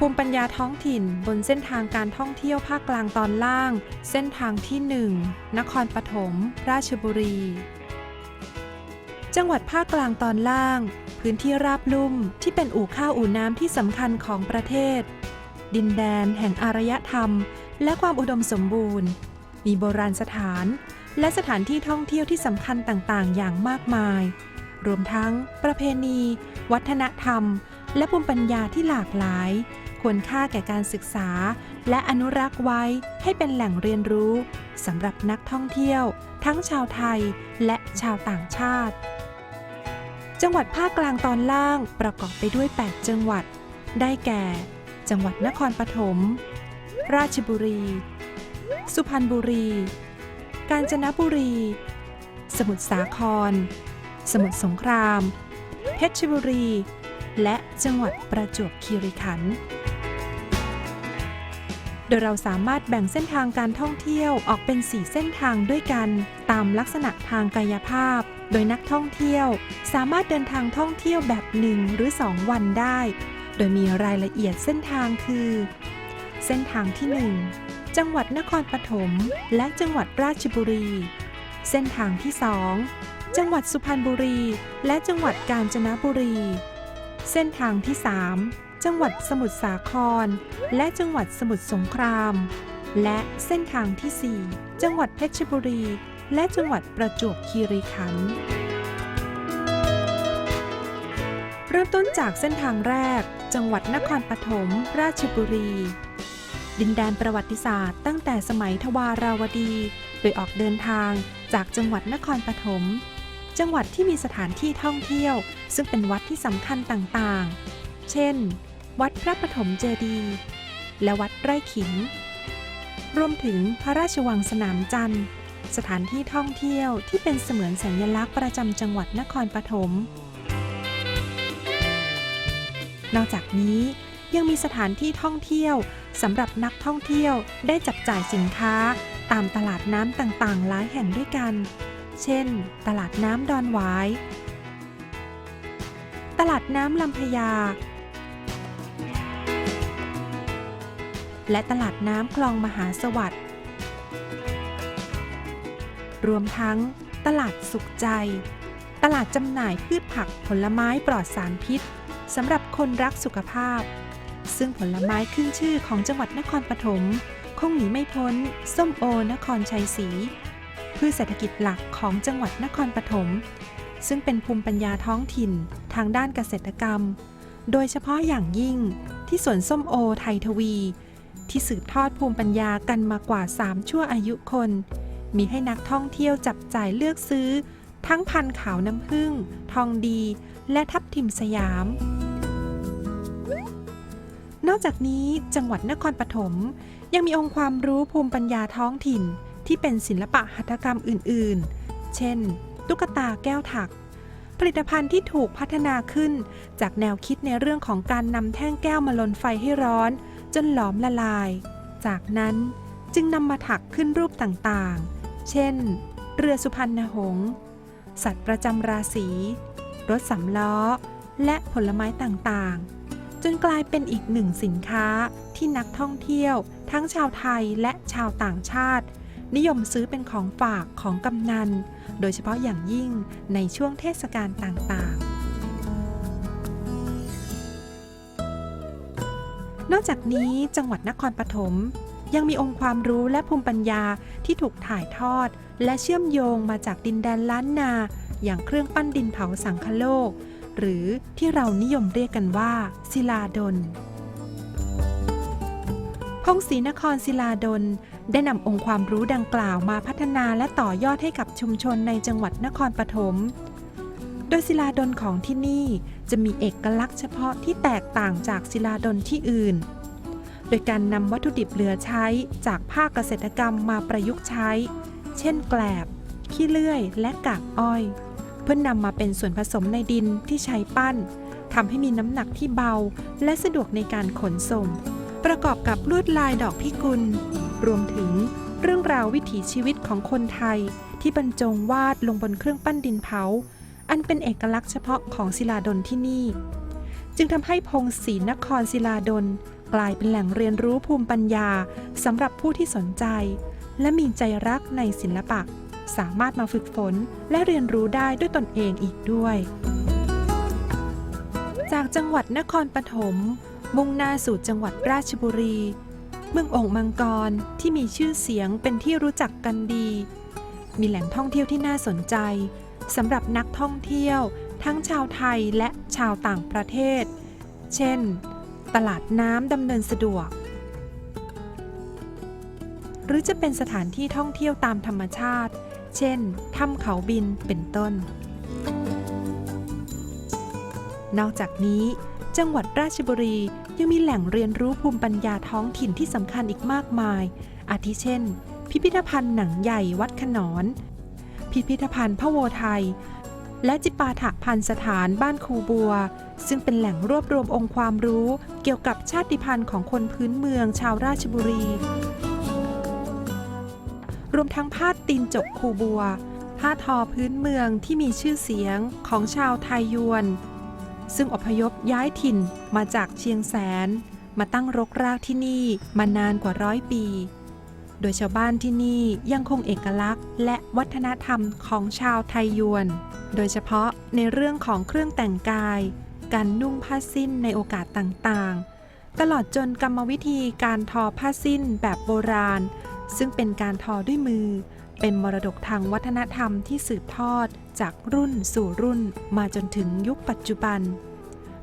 ภูมิปัญญาท้องถิ่น บนเส้นทางการท่องเที่ยวภาคกลางตอนล่าง เส้นทางที่ 1 นครปฐม ราชบุรี จังหวัดภาคกลางตอนล่าง พื้นที่ราบลุ่มที่เป็นอู่ข้าวอู่น้ำที่สำคัญของประเทศ ดินแดนแห่งอารยธรรม และความอุดมสมบูรณ์ มีโบราณสถาน และสถานที่ท่องเที่ยวที่สำคัญต่างๆ อย่างมากมาย รวมทั้ง ประเพณี วัฒนธรรมและภูมิปัญญาที่หลากหลาย ควรค่าแก่การศึกษา และอนุรักษ์ไว้ให้เป็นแหล่งเรียนรู้สำหรับนักท่องเที่ยว ทั้งชาวไทยและชาวต่างชาติ จังหวัดภาคกลางตอนล่างประกอบไปด้วย 8 จังหวัด ได้แก่ จังหวัดนครปฐม ราชบุรี สุพรรณบุรี กาญจนบุรี สมุทรสาคร สมุทรสงคราม เพชรบุรีและจังหวัดประจวบคีรีขันธ์ โดยเราสามารถแบ่งเส้นทางการท่องเที่ยวออกเป็น 4 เส้นทางด้วยกัน ตามลักษณะทางกายภาพ โดยนักท่องเที่ยว สามารถเดินทางท่องเที่ยวแบบ 1 หรือ 2 วันได้ โดยมีรายละเอียดเส้นทางคือ เส้นทางที่ 1 จังหวัดนครปฐมและจังหวัดราชบุรี เส้นทางที่ 2 จังหวัดสุพรรณบุรี และจังหวัดกาญจนบุรี เส้นทางที่ 3 จังหวัดสมุทรสาคร และจังหวัดสมุทรสงคราม และเส้นทางที่ 4 จังหวัดเพชรบุรี และจังหวัดประจวบคีรีขันธ์เริ่มต้นจากเส้นทางแรก จังหวัดนครปฐมราชบุรี ดินแดนประวัติศาสตร์ตั้งแต่สมัยทวาราวดี โดยออกเดินทางจากจังหวัดนครปฐมจังหวัดที่มีสถานที่ท่องเที่ยว ซึ่งเป็นวัดที่สำคัญต่างๆ เช่น วัดพระปฐมเจดีย์และวัดไร่ขิง รวมถึงพระราชวังสนามจันทร์ สถานที่ท่องเที่ยวที่เป็นเสมือนสัญลักษณ์ประจำจังหวัดนครปฐม นอกจากนี้ยังมีสถานที่ท่องเที่ยวสำหรับนักท่องเที่ยวได้จับจ่ายสินค้าตามตลาดน้ำต่างๆ หลายแห่งด้วยกัน เช่น ตลาดน้ำดอนหวาย ตลาดน้ำลำพญา และตลาดน้ำคลองมหาสวัสดิ์รวมทั้ง ตลาดสุขใจ ตลาดจำหน่ายพืชผักผลไม้ปลอดสารพิษสำหรับคนรักสุขภาพ ซึ่งผลไม้ขึ้นชื่อของจังหวัดนครปฐมคงหนีไม่พ้น ส้มโอนครชัยศรีพืชเศรษฐกิจหลักของจังหวัดนครปฐมซึ่งเป็นภูมิปัญญาท้องถิ่นทางด้านเกษตรกรรม โดยเฉพาะอย่างยิ่งที่สวนส้มโอไทยทวี ที่สืบทอดภูมิปัญญากันมากว่า 3 ชั่วอายุคน มีให้นักท่องเที่ยวจับจ่ายเลือกซื้อ ทั้งพันขาวน้ำผึ้งทองดี และทับทิมสยาม นอกจากนี้จังหวัดนครปฐมยังมีองค์ความรู้ภูมิปัญญาท้องถิ่น ที่เป็นศิลปะหัตถกรรมอื่น ๆ เช่น ตุ๊กตาแก้วถัก ผลิตภัณฑ์ที่ถูกพัฒนาขึ้น จากแนวคิดในเรื่องของการนำแท่งแก้วมาลนไฟให้ร้อน จนหลอมละลาย จากนั้นจึงนำมาถักขึ้นรูปต่างๆ เช่น เรือสุพรรณหงษ์สัตว์ประจำราศี รถสำล้อ และผลไม้ต่างๆ จนกลายเป็นอีกหนึ่งสินค้าที่นักท่องเที่ยว ทั้งชาวไทยและชาวต่างชาติ นิยมซื้อเป็นของฝากของกำนัน โดยเฉพาะอย่างยิ่งในช่วงเทศกาลต่างๆ อกจากนี้จังหวัดนครปฐมยังมีองค์ความรู้และภูมิปัญญาที่ถูกถ่ายทอด และเชื่อมโยงมาจากดินแดนล้านนา อย่างเครื่องปั้นดินเผาสังคโลก หรือที่เรานิยมเรียกกันว่า ศิลาดลพงศรีนครศิลาดลได้นำองค์ความรู้ดังกล่าวมาพัฒนาและต่อยอดให้กับชุมชนในจังหวัดนครปฐม โดยศิลาดลของที่นี่จะมีเอกลักษณ์เฉพาะที่แตกต่างจากศิลาดลที่อื่น โดยการนำวัตถุดิบเหลือใช้จากภาคเกษตรกรรมมาประยุกต์ใช้ เช่นแกลบ ขี้เลื่อย และกากอ้อย เพื่อนนำมาเป็นส่วนผสมในดินที่ใช้ปั้นทำให้มีน้ำหนักที่เบา และสะดวกในการขนส่ง ประกอบกับลวดลายดอกพิกุล รวมถึงเรื่องราววิถีชีวิตของคนไทย ที่บรรจงวาดลงบนเครื่องปั้นดินเผา อันเป็นเอกลักษณ์เฉพาะของศิลาดลที่นี่ จึงทำให้พงศรีนครศิลาดลกลายเป็นแหล่งเรียนรู้ภูมิปัญญาสำหรับผู้ที่สนใจ และมีใจรักในศิลปะ สามารถมาฝึกฝนและเรียนรู้ได้ด้วยตนเองอีกด้วย จากจังหวัดนครปฐมมุ่งหน้าสู่จังหวัดราชบุรี เมืององค์มังกรที่มีชื่อเสียงเป็นที่รู้จักกันดี มีแหล่งท่องเที่ยวที่น่าสนใจ สำหรับนักท่องเที่ยว ทั้งชาวไทยและชาวต่างประเทศ เช่น ตลาดน้ำดำเนินสะดวก หรือจะเป็นสถานที่ท่องเที่ยวตามธรรมชาติ เช่นถ้ำเขาบินเป็นต้น นอกจากนี้ จังหวัดราชบุรียังมีแหล่งเรียนรู้ภูมิปัญญาท้องถิ่นที่สำคัญอีกมากมาย อาทิเช่น พิพิธภัณฑ์หนังใหญ่วัดขนอน พิพิธภัณฑ์พระโวไทย และจิปาถะพันธ์สถานบ้านครูบัว ซึ่งเป็นแหล่งรวบรวมองค์ความรู้เกี่ยวกับชาติพันธุ์ของคนพื้นเมืองชาวราชบุรี รวมทั้งผ้าตีนจกคูบัวผ้าทอพื้นเมืองที่มีชื่อเสียงของชาวไทยยวน ซึ่งอพยพย้ายถิ่นมาจากเชียงแสน มาตั้งรกรากที่นี่มานานกว่าร้อยปี โดยชาวบ้านที่นี่ยังคงเอกลักษณ์ และวัฒนธรรมของชาวไทยยวน โดยเฉพาะในเรื่องของเครื่องแต่งกาย การนุ่งผ้าสิ้นในโอกาสต่างๆ ตลอดจนกรรมวิธีการทอผ้าสิ้นแบบโบราณ ซึ่งเป็นการทอด้วยมือ เป็นมรดกทางวัฒนธรรมที่สืบทอดจากรุ่นสู่รุ่นมาจนถึงยุคปัจจุบัน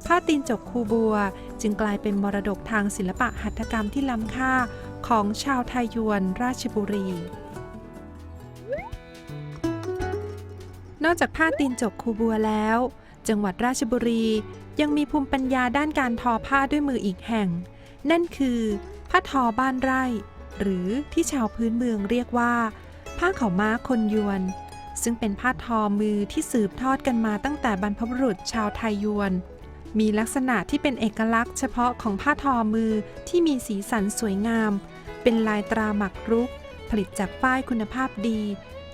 ผ้าตีนจกคูบัว จึงกลายเป็นมรดกทางศิลปะหัตถกรรมที่ล้ำค่า ของชาวไทยยวนราชบุรี นอกจากผ้าตีนจกคูบัวแล้ว จังหวัดราชบุรียังมีภูมิปัญญาด้านการทอผ้าด้วยมืออีกแห่ง นั่นคือ ผ้าทอบ้านไร่ หรือที่ชาวพื้นเมืองเรียกว่า ผ้าขาม้าคนยวน ซึ่งเป็นผ้าทอมือที่สืบทอดกันมาตั้งแต่บรรพบุรุษชาวไทยยวน มีลักษณะที่เป็นเอกลักษณ์เฉพาะของผ้าทอมือที่มีสีสันสวยงาม เป็นลายตราหมักรุก ผลิตจากฝ้ายคุณภาพดี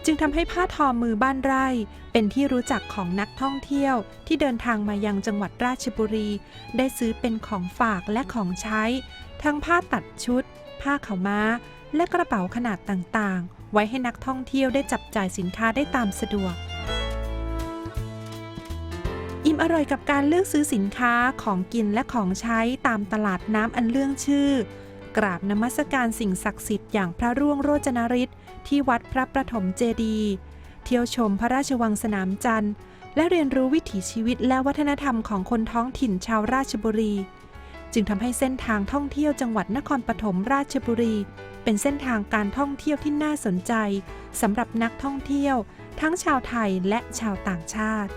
จึงทำให้ผ้าทอมือบ้านไร่ เป็นที่รู้จักของนักท่องเที่ยว ที่เดินทางมายังจังหวัดราชบุรี ได้ซื้อเป็นของฝากและของใช้ ทั้งผ้าตัดชุด ผ้าขาวม้า และกระเป๋าขนาดต่างๆ ไว้ให้นักท่องเที่ยวได้จับจ่ายสินค้าได้ตามสะดวกอิ่มอร่อยกับการเลือกซื้อสินค้าของกินและของใช้ตามตลาดน้ำอันเรื่องชื่อ กราบนมัสการสิ่งศักดิ์สิทธิ์อย่างพระร่วงโรจนฤทธิ์ที่วัดพระประถมเจดีย์เที่ยวชมพระราชวังสนามจันทร์ และเรียนรู้วิถีชีวิตและวัฒนธรรมของคนท้องถิ่นชาวราชบุรี จึงทำให้เส้นทางท่องเที่ยวจังหวัดนครปฐมราชบุรี เป็นเส้นทางการท่องเที่ยวที่น่าสนใจสำหรับนักท่องเที่ยว ทั้งชาวไทยและชาวต่างชาติ